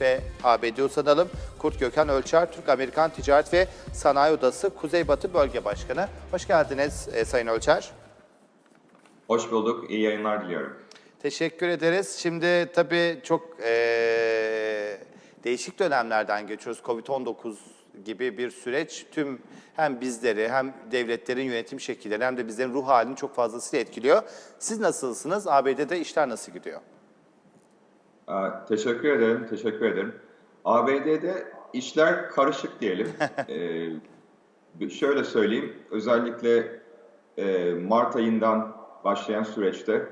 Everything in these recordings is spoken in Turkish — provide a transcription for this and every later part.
ve ABD uzanalım. Kurt Gökhan Ölçer, Türk-Amerikan Ticaret ve Sanayi Odası Kuzeybatı Bölge Başkanı. Hoş geldiniz e, Sayın Ölçer. Hoş bulduk. İyi yayınlar diliyorum. Teşekkür ederiz. Şimdi tabii çok e, değişik dönemlerden geçiyoruz. Covid-19 gibi bir süreç tüm hem bizleri hem devletlerin yönetim şekillerini hem de bizlerin ruh halini çok fazlasıyla etkiliyor. Siz nasılsınız? ABD'de işler nasıl gidiyor? Teşekkür ederim, teşekkür ederim. ABD'de işler karışık diyelim. ee, şöyle söyleyeyim, özellikle e, Mart ayından başlayan süreçte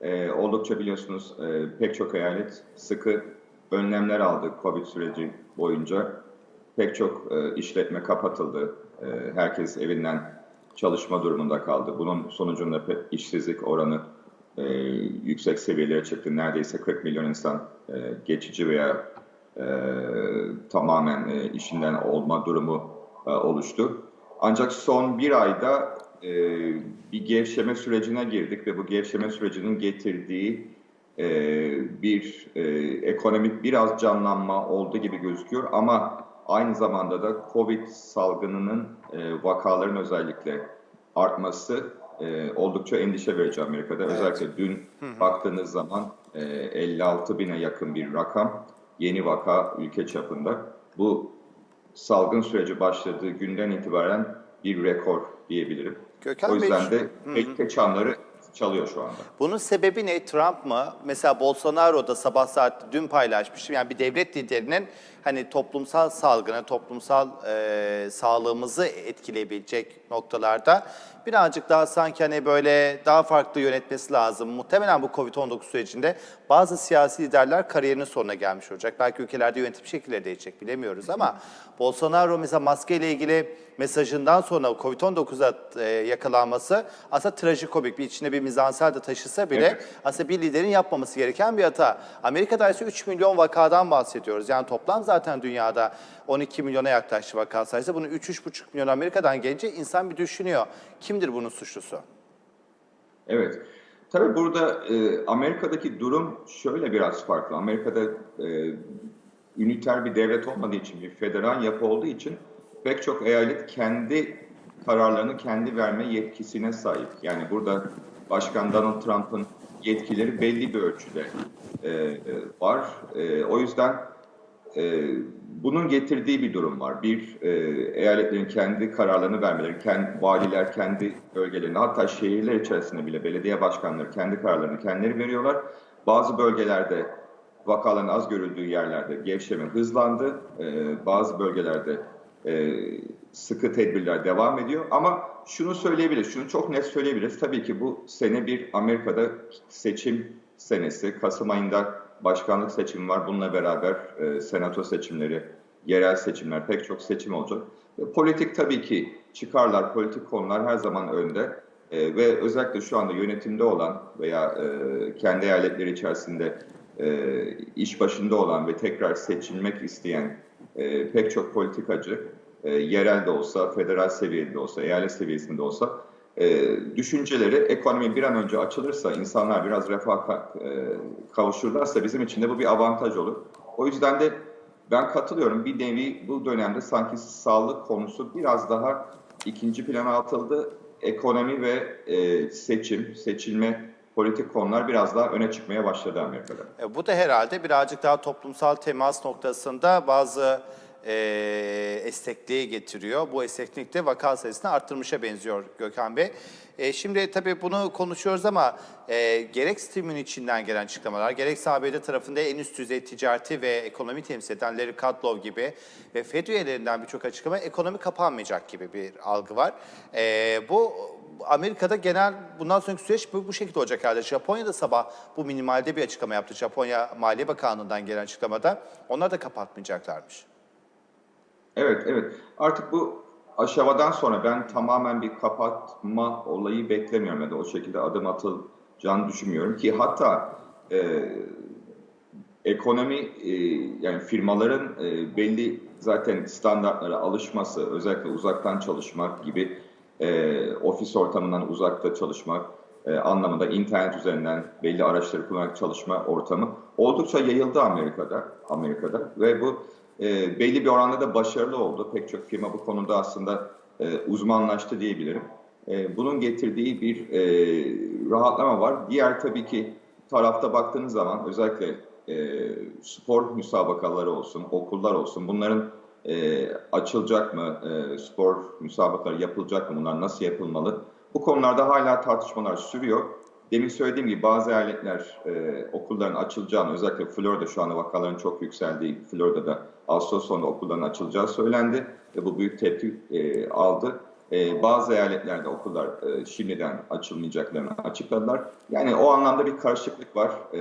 e, oldukça biliyorsunuz e, pek çok eyalet sıkı önlemler aldı Covid süreci boyunca. Pek çok e, işletme kapatıldı. E, herkes evinden çalışma durumunda kaldı. Bunun sonucunda işsizlik oranı e, yüksek seviyelere çıktı. Neredeyse 40 milyon insan e, geçici veya e, tamamen e, işinden olma durumu e, oluştu. Ancak son bir ayda e, bir gevşeme sürecine girdik ve bu gevşeme sürecinin getirdiği e, bir e, ekonomik biraz canlanma oldu gibi gözüküyor ama aynı zamanda da Covid salgınının e, vakaların özellikle artması e, oldukça endişe verici Amerika'da. Özellikle dün baktığınız zaman e, 56 bine yakın bir rakam yeni vaka ülke çapında. Bu salgın süreci başladığı günden itibaren bir rekor diyebilirim. Gökhan o yüzden Bey, de tehlike çanları çalıyor şu anda. Bunun sebebi ne? Trump mı? Mesela Bolsonaro da sabah saat dün paylaşmıştım. Yani bir devlet liderinin hani toplumsal salgını, toplumsal e, sağlığımızı etkileyebilecek noktalarda birazcık daha sanki hani böyle daha farklı yönetmesi lazım. Muhtemelen bu Covid-19 sürecinde bazı siyasi liderler kariyerinin sonuna gelmiş olacak. Belki ülkelerde yönetim şekilleri değişecek bilemiyoruz ama Bolsonaro mesela maskeyle ilgili mesajından sonra Covid-19'a e, yakalanması aslında trajikomik bir içinde bir mizansel de taşısa bile Evet. aslında bir liderin yapmaması gereken bir hata. Amerika'da ise 3 milyon vakadan bahsediyoruz. Yani toplam zaten dünyada 12 milyona yaklaştı vaka sayısı. Bunu 3-3,5 milyon Amerika'dan gelince insan bir düşünüyor. Kimdir bunun suçlusu? Evet. Tabii burada e, Amerika'daki durum şöyle biraz farklı. Amerika'da e, üniter bir devlet olmadığı için, bir federal yapı olduğu için pek çok eyalet kendi kararlarını kendi verme yetkisine sahip. Yani burada Başkan Donald Trump'ın yetkileri belli bir ölçüde e, e, var. E, o yüzden e, bunun getirdiği bir durum var. Bir, e, eyaletlerin kendi kararlarını vermeleri, kendi, valiler kendi bölgelerinde, hatta şehirler içerisinde bile belediye başkanları kendi kararlarını kendileri veriyorlar. Bazı bölgelerde vakaların az görüldüğü yerlerde gevşeme hızlandı. E, bazı bölgelerde e, sıkı tedbirler devam ediyor. Ama şunu söyleyebiliriz, şunu çok net söyleyebiliriz. Tabii ki bu sene bir Amerika'da seçim senesi. Kasım ayında başkanlık seçimi var. Bununla beraber e, senato seçimleri, yerel seçimler, pek çok seçim olacak. Ve politik tabii ki çıkarlar, politik konular her zaman önde. E, ve özellikle şu anda yönetimde olan veya e, kendi eyaletleri içerisinde e, iş başında olan ve tekrar seçilmek isteyen e, pek çok politikacı, e, yerel de olsa, federal seviyede de olsa, eyalet seviyesinde olsa e, düşünceleri ekonomi bir an önce açılırsa, insanlar biraz refah ka- e, kavuşurlarsa bizim için de bu bir avantaj olur. O yüzden de ben katılıyorum. Bir nevi bu dönemde sanki sağlık konusu biraz daha ikinci plana atıldı. Ekonomi ve e, seçim, seçilme politik konular biraz daha öne çıkmaya başladı Amerika'da. E, bu da herhalde birazcık daha toplumsal temas noktasında bazı e, esnekliği getiriyor. Bu esneklik de vaka sayısını arttırmışa benziyor Gökhan Bey. E, şimdi tabii bunu konuşuyoruz ama e, gerek sistemin içinden gelen açıklamalar, gerekse ABD tarafında en üst düzey ticareti ve ekonomi temsil eden Larry Kudlow gibi ve FED üyelerinden birçok açıklama ekonomi kapanmayacak gibi bir algı var. E, bu Amerika'da genel bundan sonraki süreç bu, bu şekilde olacak herhalde. Japonya'da sabah bu minimalde bir açıklama yaptı. Japonya Maliye Bakanlığı'ndan gelen açıklamada. Onlar da kapatmayacaklarmış. Evet, evet. Artık bu aşamadan sonra ben tamamen bir kapatma olayı beklemiyorum ya da o şekilde adım atılacağını düşünmüyorum ki hatta e, ekonomi e, yani firmaların e, belli zaten standartlara alışması özellikle uzaktan çalışmak gibi e, ofis ortamından uzakta çalışmak e, anlamında internet üzerinden belli araçları kullanarak çalışma ortamı oldukça yayıldı Amerika'da Amerika'da ve bu e, belli bir oranda da başarılı oldu. Pek çok firma bu konuda aslında e, uzmanlaştı diyebilirim. E, bunun getirdiği bir e, rahatlama var. Diğer tabii ki tarafta baktığınız zaman özellikle e, spor müsabakaları olsun, okullar olsun bunların e, açılacak mı, e, spor müsabakaları yapılacak mı, bunlar nasıl yapılmalı? Bu konularda hala tartışmalar sürüyor. Demin söylediğim gibi bazı eyaletler e, okulların açılacağını, özellikle Florida şu anda vakaların çok yükseldiği Florida'da Ağustos sonunda okulların açılacağı söylendi ve bu büyük tepki e, aldı. E, bazı eyaletlerde okullar e, şimdiden açılmayacaklarını açıkladılar. Yani o anlamda bir karışıklık var. E,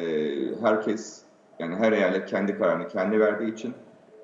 herkes, yani her eyalet kendi kararını kendi verdiği için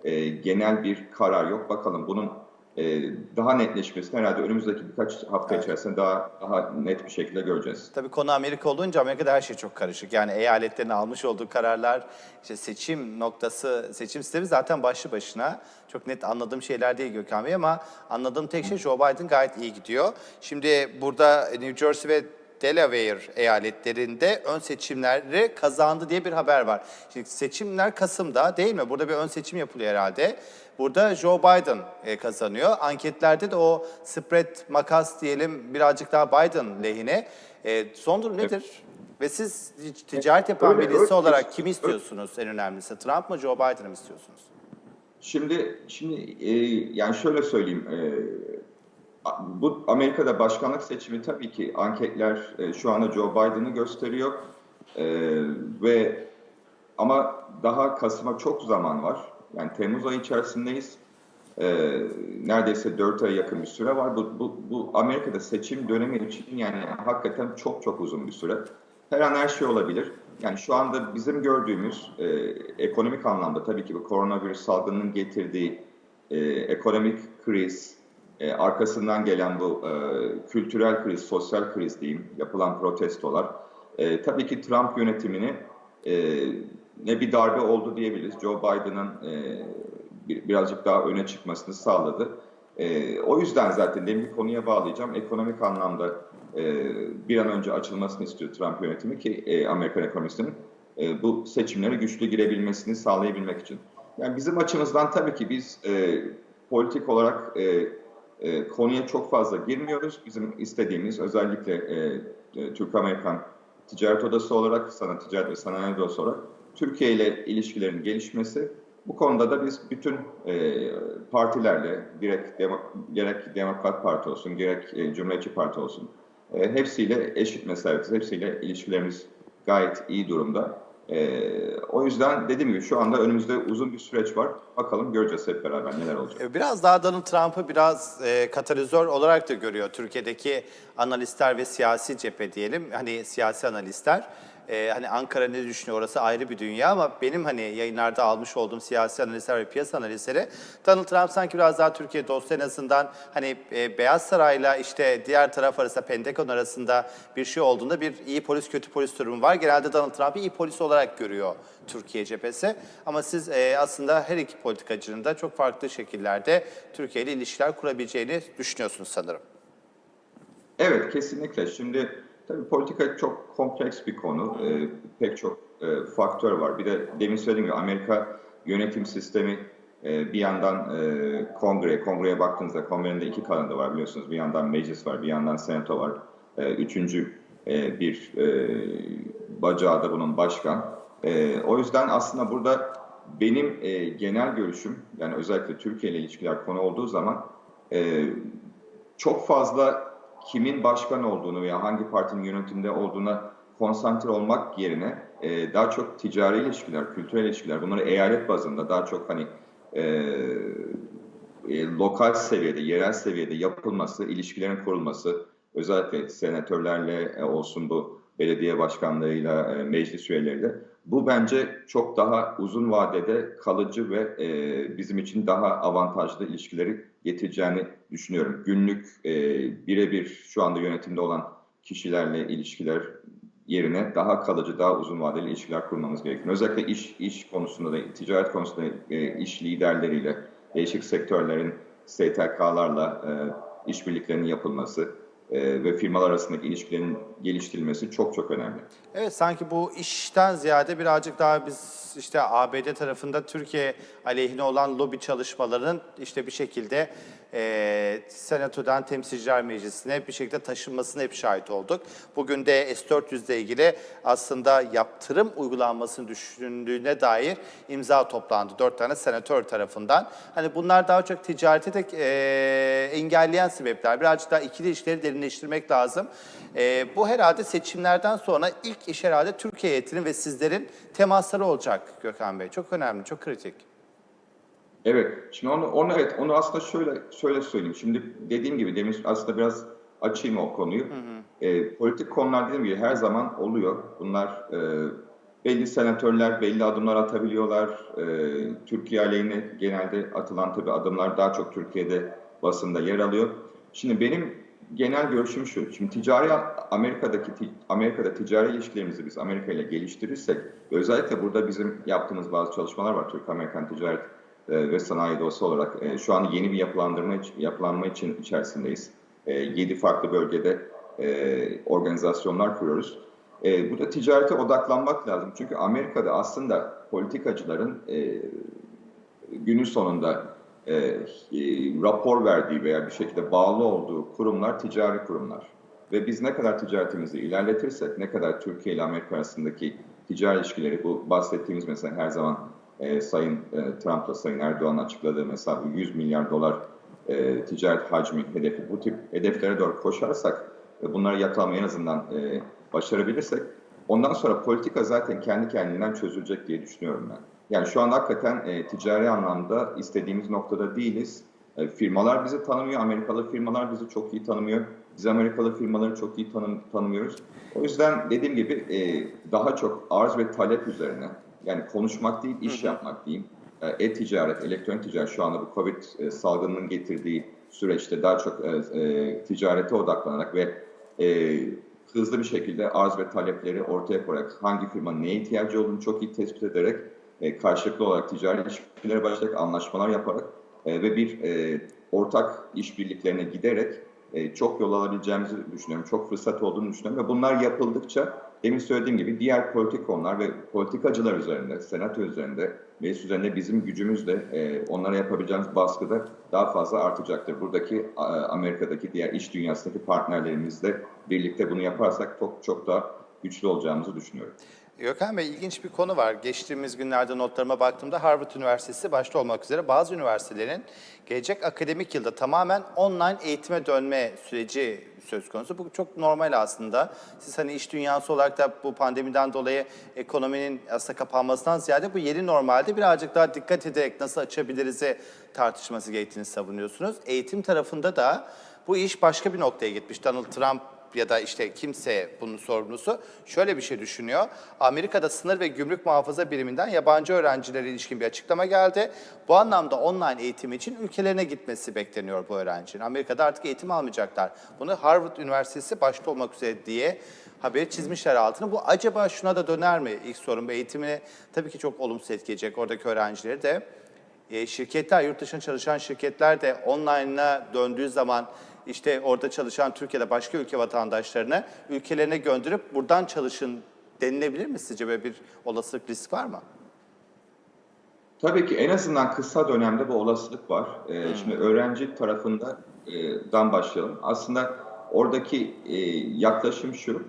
e, genel bir karar yok. Bakalım bunun e, daha netleşmesini herhalde önümüzdeki birkaç hafta içerisinde daha daha net bir şekilde göreceğiz. Tabii konu Amerika olunca Amerika'da her şey çok karışık. Yani eyaletlerin almış olduğu kararlar, işte seçim noktası, seçim sistemi zaten başlı başına çok net anladığım şeyler değil Gökhan Bey ama anladığım tek şey Joe Biden gayet iyi gidiyor. Şimdi burada New Jersey ve Delaware eyaletlerinde ön seçimleri kazandı diye bir haber var. Şimdi seçimler Kasım'da değil mi? Burada bir ön seçim yapılıyor herhalde. Burada Joe Biden e, kazanıyor. Anketlerde de o spread makas diyelim birazcık daha Biden lehine. E, son durum nedir? Ve siz ticaret yapan Öyle, birisi öyle. olarak kimi istiyorsunuz en önemlisi? Trump mı Joe Biden'ı mı istiyorsunuz? Şimdi şimdi e, yani şöyle söyleyeyim. E, bu Amerika'da başkanlık seçimi tabii ki anketler e, şu anda Joe Biden'ı gösteriyor. E, ve ama daha Kasım'a çok zaman var. Yani Temmuz ayı içerisindeyiz. E, neredeyse 4 aya yakın bir süre var. Bu, bu, bu Amerika'da seçim dönemi için yani hakikaten çok çok uzun bir süre. Her an her şey olabilir. Yani şu anda bizim gördüğümüz e, ekonomik anlamda tabii ki bu koronavirüs salgınının getirdiği e, ekonomik kriz, e, arkasından gelen bu e, kültürel kriz, sosyal kriz diyeyim, yapılan protestolar, e, tabii ki Trump yönetimini e, ne bir darbe oldu diyebiliriz. Joe Biden'ın e, bir, birazcık daha öne çıkmasını sağladı. E, o yüzden zaten demin konuya bağlayacağım. Ekonomik anlamda e, bir an önce açılmasını istiyor Trump yönetimi ki e, Amerikan ekonomisinin e, bu seçimlere güçlü girebilmesini sağlayabilmek için. Yani bizim açımızdan tabii ki biz e, politik olarak e, e, konuya çok fazla girmiyoruz. Bizim istediğimiz özellikle e, e, Türk-Amerikan Ticaret Odası olarak, sana Ticaret ve Sanayi Odası olarak Türkiye ile ilişkilerin gelişmesi. Bu konuda da biz bütün e, partilerle, gerek, demo, gerek Demokrat Parti olsun, gerek e, Cumhuriyetçi Parti olsun, e, hepsiyle eşit mesafeyiz, hepsiyle ilişkilerimiz gayet iyi durumda. E, o yüzden dediğim gibi şu anda önümüzde uzun bir süreç var. Bakalım göreceğiz hep beraber neler olacak. E, Biraz daha Donald Trump'ı biraz e, katalizör olarak da görüyor Türkiye'deki analistler ve siyasi cephe diyelim. Hani siyasi analistler. E, hani Ankara ne düşünüyor orası ayrı bir dünya ama benim hani yayınlarda almış olduğum siyasi analistler ve piyasa analistleri Donald Trump sanki biraz daha Türkiye dostu en azından hani e, Beyaz Saray'la işte diğer taraf arasında Pentagon arasında bir şey olduğunda bir iyi polis kötü polis durumu var. Genelde Donald Trump'ı iyi polis olarak görüyor Türkiye cephesi. Ama siz e, aslında her iki politikacının da çok farklı şekillerde Türkiye ile ilişkiler kurabileceğini düşünüyorsunuz sanırım. Evet, kesinlikle. Şimdi tabii politika çok kompleks bir konu. Ee, pek çok e, faktör var. Bir de demin söylediğim gibi Amerika yönetim sistemi e, bir yandan e, kongre, kongreye baktığınızda kongrenin de iki kanadı var biliyorsunuz. Bir yandan meclis var, bir yandan senato var. E, üçüncü e, bir e, bacağı da bunun başkan. E, o yüzden aslında burada benim e, genel görüşüm, yani özellikle Türkiye ile ilişkiler konu olduğu zaman e, çok fazla kimin başkan olduğunu veya hangi partinin yönetimde olduğuna konsantre olmak yerine e, daha çok ticari ilişkiler, kültürel ilişkiler, bunları eyalet bazında daha çok hani e, e, lokal seviyede, yerel seviyede yapılması, ilişkilerin kurulması, özellikle senatörlerle e, olsun bu belediye başkanlarıyla, e, meclis üyeleriyle bu bence çok daha uzun vadede kalıcı ve e, bizim için daha avantajlı ilişkileri getireceğini düşünüyorum. Günlük e, birebir şu anda yönetimde olan kişilerle ilişkiler yerine daha kalıcı, daha uzun vadeli ilişkiler kurmamız gerekiyor. Özellikle iş iş konusunda da, ticaret konusunda e, iş liderleriyle, değişik sektörlerin STK'larla e, işbirliklerinin yapılması, ve firmalar arasındaki ilişkilerin geliştirilmesi çok çok önemli. Evet sanki bu işten ziyade birazcık daha biz işte ABD tarafında Türkiye aleyhine olan lobi çalışmalarının işte bir şekilde e, Senato'dan Temsilciler Meclisi'ne bir şekilde taşınmasına hep şahit olduk. Bugün de S-400 ile ilgili aslında yaptırım uygulanmasını düşündüğüne dair imza toplandı. Dört tane senatör tarafından. Hani bunlar daha çok ticareti de e, engelleyen sebepler. Birazcık daha ikili ilişkileri derinleştirmek lazım. E, bu herhalde seçimlerden sonra ilk iş herhalde Türkiye heyetinin ve sizlerin temasları olacak Gökhan Bey. Çok önemli, çok kritik. Evet. Şimdi onu, onu evet onu aslında şöyle şöyle söyleyeyim. Şimdi dediğim gibi demin aslında biraz açayım o konuyu. E, politik konular dediğim gibi her zaman oluyor. Bunlar e, belli senatörler belli adımlar atabiliyorlar. E, Türkiye aleyhine genelde atılan tabii adımlar daha çok Türkiye'de basında yer alıyor. Şimdi benim genel görüşüm şu. Şimdi ticari Amerika'daki Amerika'da ticari ilişkilerimizi biz Amerika ile geliştirirsek özellikle burada bizim yaptığımız bazı çalışmalar var Türk Amerikan Ticaret e, ve Sanayi Odası olarak e, şu an yeni bir yapılandırma yapılanma için içerisindeyiz. E, 7 farklı bölgede e, organizasyonlar kuruyoruz. E, burada ticarete odaklanmak lazım. Çünkü Amerika'da aslında politikacıların günün sonunda rapor verdiği veya bir şekilde bağlı olduğu kurumlar ticari kurumlar. Ve biz ne kadar ticaretimizi ilerletirsek, ne kadar Türkiye ile Amerika arasındaki ticari ilişkileri, bu bahsettiğimiz mesela her zaman e, Sayın e, Trump'la Sayın Erdoğan açıkladığı mesela bu 100 milyar dolar e, ticaret hacmi hedefi, bu tip hedeflere doğru koşarsak ve bunları yakalamayı en azından e, başarabilirsek, ondan sonra politika zaten kendi kendinden çözülecek diye düşünüyorum ben. Yani şu an hakikaten e, ticari anlamda istediğimiz noktada değiliz. E, firmalar bizi tanımıyor, Amerikalı firmalar bizi çok iyi tanımıyor. Biz Amerikalı firmaları çok iyi tanım, tanımıyoruz. O yüzden dediğim gibi e, daha çok arz ve talep üzerine, yani konuşmak değil, iş yapmak diyeyim. E-ticaret, elektronik ticaret şu anda bu Covid e, salgınının getirdiği süreçte daha çok e, e, ticarete odaklanarak ve e, hızlı bir şekilde arz ve talepleri ortaya koyarak hangi firmanın neye ihtiyacı olduğunu çok iyi tespit ederek e, karşılıklı olarak ticari ilişkilere başlayarak anlaşmalar yaparak e, ve bir e, ortak işbirliklerine giderek e, çok yol alabileceğimizi düşünüyorum. Çok fırsat olduğunu düşünüyorum ve bunlar yapıldıkça demin söylediğim gibi diğer politik konular ve politikacılar üzerinde, senato üzerinde, meclis üzerinde bizim gücümüz de e, onlara yapabileceğimiz baskı da daha fazla artacaktır. Buradaki a, Amerika'daki diğer iş dünyasındaki partnerlerimizle birlikte bunu yaparsak çok çok daha güçlü olacağımızı düşünüyorum. Gökhan Bey ilginç bir konu var. Geçtiğimiz günlerde notlarıma baktığımda Harvard Üniversitesi başta olmak üzere bazı üniversitelerin gelecek akademik yılda tamamen online eğitime dönme süreci söz konusu. Bu çok normal aslında. Siz hani iş dünyası olarak da bu pandemiden dolayı ekonominin aslında kapanmasından ziyade bu yeni normalde birazcık daha dikkat ederek nasıl açabiliriz'i tartışması gerektiğini savunuyorsunuz. Eğitim tarafında da bu iş başka bir noktaya gitmiş. Donald Trump ya da işte kimse bunun sorumlusu şöyle bir şey düşünüyor. Amerika'da sınır ve gümrük muhafaza biriminden yabancı öğrencilere ilişkin bir açıklama geldi. Bu anlamda online eğitim için ülkelerine gitmesi bekleniyor bu öğrencinin. Amerika'da artık eğitim almayacaklar. Bunu Harvard Üniversitesi başta olmak üzere diye haberi çizmişler altını. Bu acaba şuna da döner mi? İlk sorun bu eğitimini tabii ki çok olumsuz etkileyecek oradaki öğrencileri de. E, şirketler, yurt dışında çalışan şirketler de online'a döndüğü zaman işte orada çalışan Türkiye'de başka ülke vatandaşlarını ülkelerine gönderip buradan çalışın denilebilir mi sizce böyle bir olasılık risk var mı? Tabii ki en azından kısa dönemde bu olasılık var. Ee, Şimdi öğrenci tarafından e, başlayalım. Aslında oradaki e, yaklaşım şu.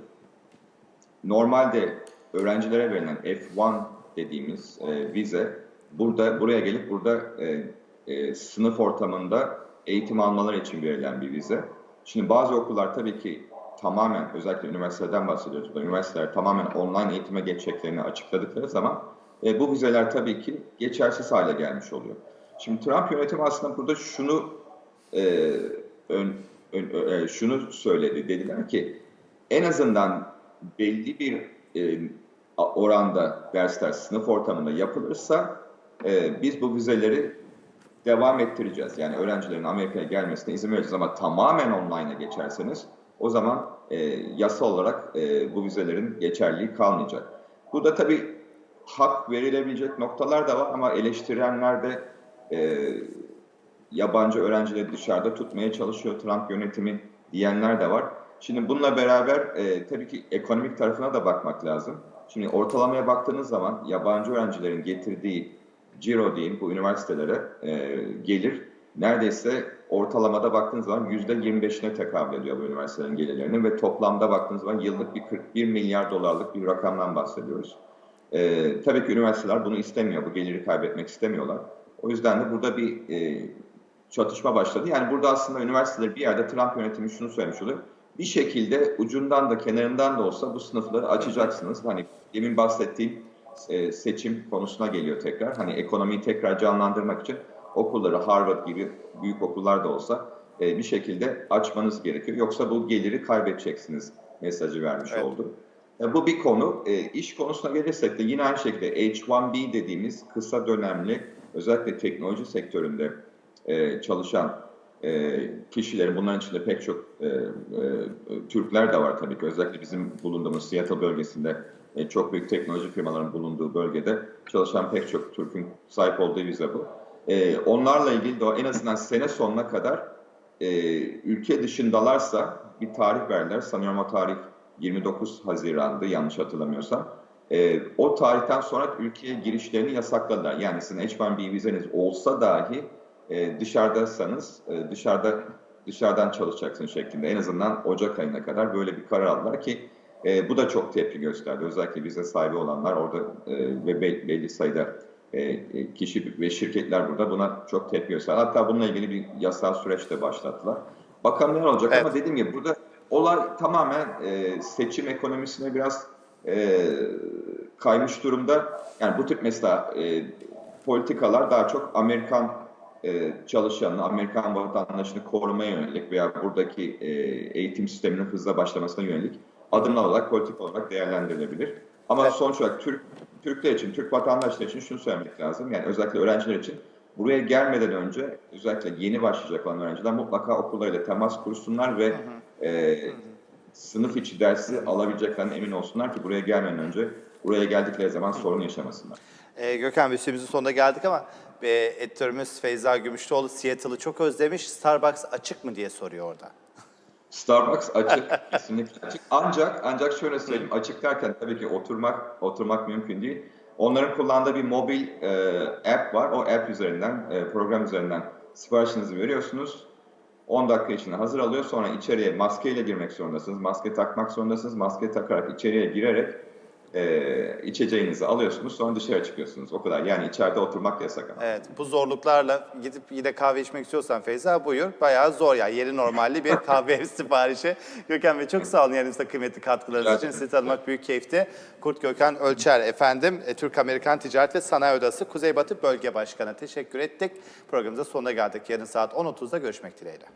Normalde öğrencilere verilen F1 dediğimiz e, vize burada buraya gelip burada e, e, sınıf ortamında eğitim almaları için verilen bir vize. Şimdi bazı okullar tabii ki tamamen özellikle üniversiteden bahsediyoruz. burada, Üniversiteler tamamen online eğitime geçeceklerini açıkladıkları zaman e, bu vizeler tabii ki geçersiz hale gelmiş oluyor. Şimdi Trump yönetimi aslında burada şunu e, ön, ön, e, şunu söyledi. Dediler ki en azından belli bir e, oranda dersler sınıf ortamında yapılırsa e, biz bu vizeleri devam ettireceğiz. Yani öğrencilerin Amerika'ya gelmesine izin vereceğiz ama tamamen online'a geçerseniz o zaman e, yasa olarak e, bu vizelerin geçerliği kalmayacak. Bu da tabii hak verilebilecek noktalar da var ama eleştirenler de e, yabancı öğrencileri dışarıda tutmaya çalışıyor Trump yönetimi. diyenler de var. Şimdi bununla beraber e, tabii ki ekonomik tarafına da bakmak lazım. Şimdi ortalamaya baktığınız zaman yabancı öğrencilerin getirdiği ciro diyeyim bu üniversitelere e, gelir neredeyse ortalamada baktığınız zaman %25'ine tekabül ediyor bu üniversitelerin gelirlerinin ve toplamda baktığınız zaman yıllık bir 41 milyar dolarlık bir rakamdan bahsediyoruz. Ee, tabii ki üniversiteler bunu istemiyor, bu geliri kaybetmek istemiyorlar. O yüzden de burada bir e, çatışma başladı. Yani burada aslında üniversiteler bir yerde Trump yönetimi şunu söylemiş oluyor. Bir şekilde ucundan da kenarından da olsa bu sınıfları açacaksınız. Hani demin bahsettiğim e, seçim konusuna geliyor tekrar. Hani ekonomiyi tekrar canlandırmak için okulları Harvard gibi büyük okullar da olsa e, bir şekilde açmanız gerekiyor. Yoksa bu geliri kaybedeceksiniz mesajı vermiş Evet. oldu. E, Bu bir konu. E, iş konusuna gelirsek de yine aynı şekilde H1B dediğimiz kısa dönemli özellikle teknoloji sektöründe e, çalışan e, kişilerin bunların içinde pek çok e, e, Türkler de var tabii ki. Özellikle bizim bulunduğumuz Seattle bölgesinde e, çok büyük teknoloji firmaların bulunduğu bölgede çalışan pek çok Türk'ün sahip olduğu vize bu. E, onlarla ilgili de en azından sene sonuna kadar e, ülke dışındalarsa bir tarih verdiler. Sanıyorum o tarih 29 Haziran'dı yanlış hatırlamıyorsam. E, o tarihten sonra ülkeye girişlerini yasakladılar. Yani sizin H1B vizeniz olsa dahi e, dışarıdaysanız e, dışarıda dışarıdan çalışacaksın şeklinde en azından Ocak ayına kadar böyle bir karar aldılar ki e, bu da çok tepki gösterdi. Özellikle vize sahibi olanlar orada e, ve be- belli sayıda e, e, kişi ve şirketler burada buna çok tepki gösterdi. Hatta bununla ilgili bir yasal süreç de başlattılar. Bakalım neler olacak Evet. ama dediğim gibi burada olay tamamen e, seçim ekonomisine biraz e, kaymış durumda. Yani bu tip mesela e, politikalar daha çok Amerikan e, çalışanını, Amerikan vatandaşını korumaya yönelik veya buradaki e, eğitim sisteminin hızla başlamasına yönelik adımlar olarak politik olarak değerlendirilebilir. Ama Evet. sonuç olarak Türk Türkler için, Türk vatandaşları için şunu söylemek lazım. Yani özellikle öğrenciler için buraya gelmeden önce özellikle yeni başlayacak olan öğrenciler mutlaka okullarıyla temas kursunlar ve e, sınıf içi dersi alabileceklerine emin olsunlar ki buraya gelmeden önce buraya geldikleri zaman sorun yaşamasınlar. Ee, Gökhan Bey süremizin sonuna geldik ama e, editörümüz Feyza Gümüşlüoğlu Seattle'ı çok özlemiş. Starbucks açık mı diye soruyor orada. Starbucks açık, kesinlikle açık. Ancak ancak şöyle söyleyeyim, açık derken tabii ki oturmak oturmak mümkün değil. Onların kullandığı bir mobil e, app var. O app üzerinden, e, program üzerinden siparişinizi veriyorsunuz. 10 dakika içinde hazır alıyor. Sonra içeriye maskeyle girmek zorundasınız. Maske takmak zorundasınız. Maske takarak içeriye girerek e, içeceğinizi alıyorsunuz. Sonra dışarı çıkıyorsunuz. O kadar. Yani içeride oturmak yasak ama. Evet, bu zorluklarla gidip yine kahve içmek istiyorsan Feyza buyur. Bayağı zor ya. Yeri normalli bir kahve siparişi. Gökhan Bey çok sağ olun yanınızda kıymetli katkılarınız Rica için. Sizi tanımak büyük keyifti. Kurt Gökhan Ölçer efendim, e, Türk-Amerikan Ticaret ve Sanayi Odası Kuzeybatı Bölge Başkanı. Teşekkür ettik. Programımıza sonuna geldik. Yarın saat 10.30'da görüşmek dileğiyle.